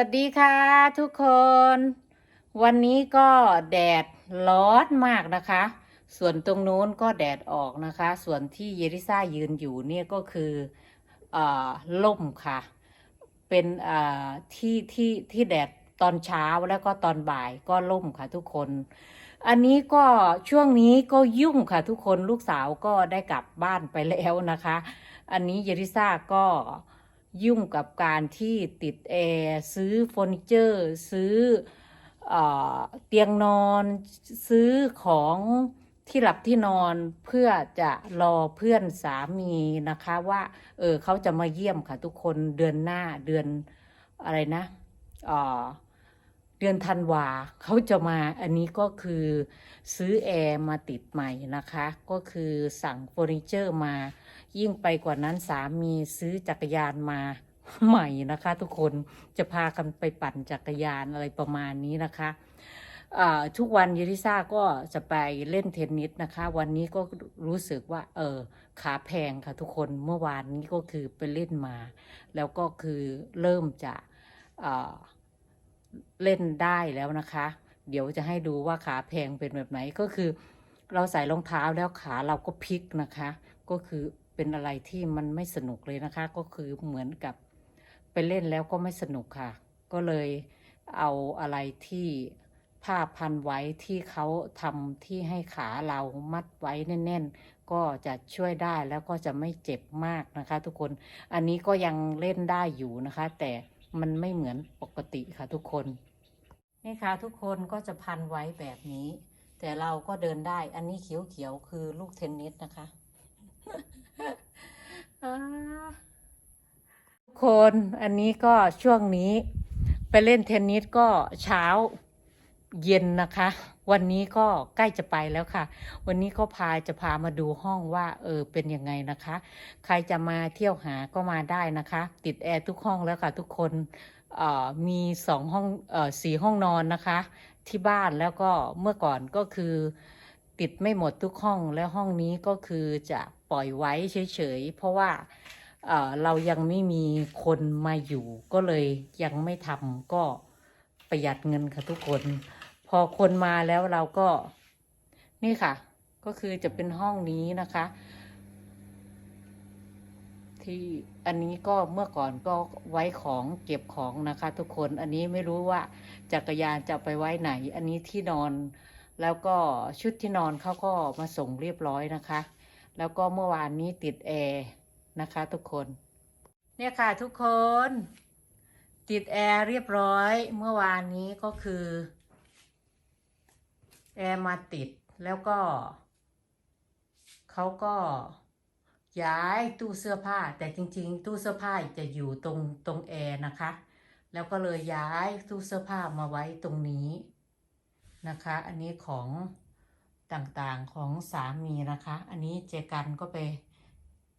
วัสดีค่ะทุกคน วันนี้ก็แดดร้อนมากนะคะ ส่วนตรงนู้นก็แดดออกนะคะ ส่วนที่เยริซ่ายืนอยู่เนี่ยก็คืออ่อล่มค่ะ เป็นอ่อที่ที่ที่แดดตอนเช้าแล้วก็ตอนบ่ายก็ล่มค่ะทุกคน อันนี้ก็ช่วงนี้ก็ยุ่งค่ะทุกคนลูกสาวก็ได้กลับบ้านไปแล้วนะคะ อันนี้เยริซ่าก็ ยุ่งกับการที่ติดแอร์ซื้อเฟอร์นิเจอร์ ซื้อเออเตียงนอน ซื้อของที่หลับที่นอนเพื่อจะรอเพื่อนสามีนะคะว่า เออเขาจะมาเยี่ยมค่ะทุกคนเดือนหน้าเดือนอะไรนะเออเดือนธันวาเขาจะมาอันนี้ก็คือซื้อแอร์มาติดใหม่นะคะ ก็คือสั่งเฟอร์นิเจอร์มา ยิ่งไปกว่านั้นสามีซื้อจักรยานมาใหม่นะคะ ทุกคนจะพากันไปปั่นจักรยานอะไรประมาณนี้นะคะทุกวันยูริซ่าก็จะไปเล่นเทนนิสนะคะ วันนี้ก็รู้สึกว่า เออขาแพงค่ะทุกคนเมื่อวานนี้ก็คือไปเล่นมา แล้วก็คือเริ่มจะอ่าเล่นได้แล้วนะคะ เดี๋ยวจะให้ดูว่าขาแพงเป็นแบบไหนก็คือ เราใส่รองเท้าแล้วขาเราก็พลิกนะคะ ก็คือ เป็นอะไรที่มันไม่สนุกเลยนะคะ ก็คือเหมือนกับไปเล่นแล้วก็ไม่สนุกค่ะ ก็เลยเอาอะไรที่ผ้าพันไว้ที่เขาทำที่ให้ขาเรามัดไว้แน่น ๆ ก็จะช่วยได้แล้วก็จะไม่เจ็บมากนะคะ ทุกคน อันนี้ก็ยังเล่นได้อยู่นะคะ แต่มันไม่เหมือนปกติค่ะทุกคน นี่ค่ะทุกคนก็จะพันไว้แบบนี้ แต่เราก็เดินได้ อันนี้เขียวๆคือลูกเทนนิสนะคะ ทุกคนอันนี้ก็ช่วงนี้ไปเล่นเทนนิสก็เช้าเย็นนะคะ วันนี้ก็ใกล้จะไปแล้วค่ะ วันนี้ก็พาจะพามาดูห้องว่า เออเป็นยังไงนะคะ ใครจะมาเที่ยวหาก็มาได้นะคะ ติดแอร์ทุกห้องแล้วค่ะ ทุกคนเอ่อมีสองห้องเอ่อสี่ห้องนอนนะคะ ที่บ้านแล้วก็เมื่อก่อนก็คือ ติดไม่หมดทุกห้องแล้วห้องนี้ก็คือจะ ปล่อยไว้เฉยๆ เพราะว่าเรายังไม่มีคนมาอยู่ก็เลยยังไม่ทำก็ประหยัดเงินค่ะทุกคน พอคนมาแล้วเราก็นี่ค่ะ ก็คือจะเป็นห้องนี้นะคะ ที่อันนี้ก็เมื่อก่อนก็ไว้ของเก็บของนะคะ ทุกคนอันนี้ไม่รู้ว่าจักรยานจะไปไว้ไหน อันนี้ที่นอน แล้วก็ชุดที่นอนเขาก็มาส่งเรียบร้อยนะคะ แล้วก็เมื่อวานนี้ติดแอร์นะคะทุกคน เนี่ยค่ะทุกคน ติดแอร์เรียบร้อย เมื่อวานนี้ก็คือแอร์มาติดแล้วก็เขาก็ย้ายตู้เสื้อผ้า แต่จริง ๆ ตู้เสื้อผ้าจะอยู่ตรงตรงแอร์นะคะ แล้วก็เลยย้ายตู้เสื้อผ้ามาไว้ตรงนี้นะคะ อันนี้ของ ต่างๆของสามีนะคะ อันนี้เจกันก็ไป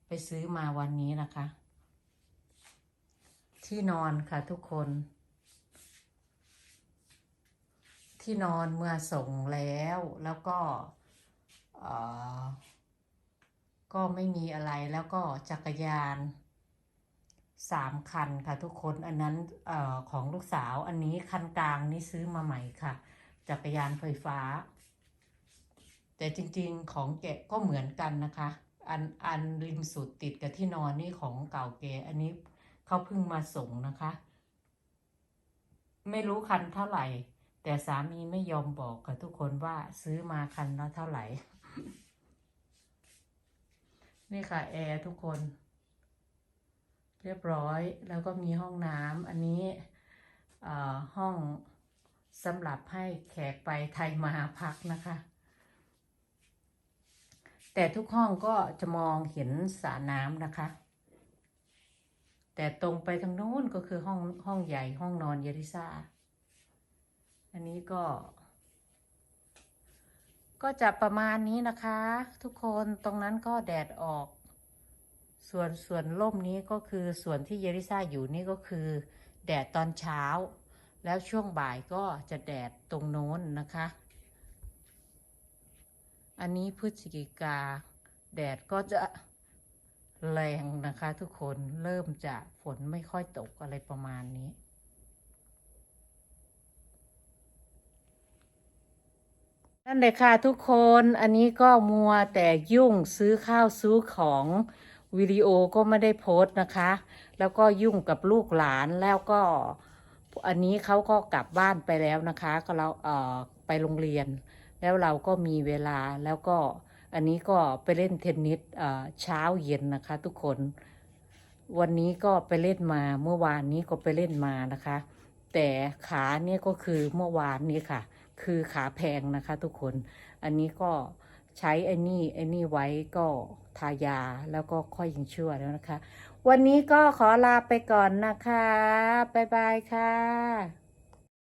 ไปซื้อมาวันนี้นะคะ ที่นอนค่ะทุกคน ที่นอนเมื่อส่งแล้วแล้วก็ก็ไม่มีอะไรแล้วก็จักรยานสามคันค่ะทุกคนอันนั้นอของลูกสาวอันนี้คันกลางนี่ซื้อมาใหม่ค่ะ จักรยานไฟฟ้า แต่จริงๆของแกะก็เหมือนกันนะคะ อันอันริมสุดติดกับที่นอนนี่ของเก่าแกอันนี้เขาเพิ่งมาส่งนะคะ ไม่รู้คันเท่าไหร่ แต่สามีไม่ยอมบอกกับทุกคนว่าซื้อมาคันละเท่าไหร่ นี่ค่ะแอร์ทุกคน เรียบร้อยแล้วก็มีห้องน้ำอันนี้อ่อห้องสำหรับให้แขกไปไทยมาพักนะคะ แต่ทุกห้องก็จะมองเห็นสระน้ำนะคะ แต่ตรงไปทางโน้นก็คือห้องห้องใหญ่ห้องนอนเยริซาอันนี้ก็ ก็จะประมาณนี้นะคะ ทุกคนตรงนั้นก็แดดออก ส่วนส่วนร่มนี้ก็คือส่วนที่เยริซาอยู่นี่ก็คือ แดดตอนเช้า แล้วช่วงบ่ายก็จะแดดตรงโน้นนะคะ อันนี้พฤศจิกา แดดก็จะแรงนะคะทุกคนเริ่มจะฝนไม่ค่อยตกอะไรประมาณนี้นั่นเลยค่ะทุกคนอันนี้ก็มัวแต่ยุ่งซื้อข้าวซื้อของวิดีโอก็ไม่ได้โพสต์นะคะ แล้วก็ยุ่งกับลูกหลานแล้วก็อันนี้เขาก็กลับบ้านไปแล้วนะคะ ก็เราเออไปโรงเรียน แล้วเราก็มีเวลาแล้วก็อันนี้ก็ไปเล่นเทนนิสเช้าเย็นนะคะ ทุกคน วันนี้ก็ไปเล่นมาเมื่อวานนี้ก็ไปเล่นมานะคะ แต่ขาเนี่ยก็คือเมื่อวานนี้ค่ะ คือขาแพงนะคะ ทุกคน อันนี้ก็ใช้ไอ้นี่ไอ้นี่ไว้ก็ทายาแล้วก็ค่อยยังชั่วแล้วนะคะ วันนี้ก็ขอลาไปก่อนนะคะ บ๊ายบายค่ะ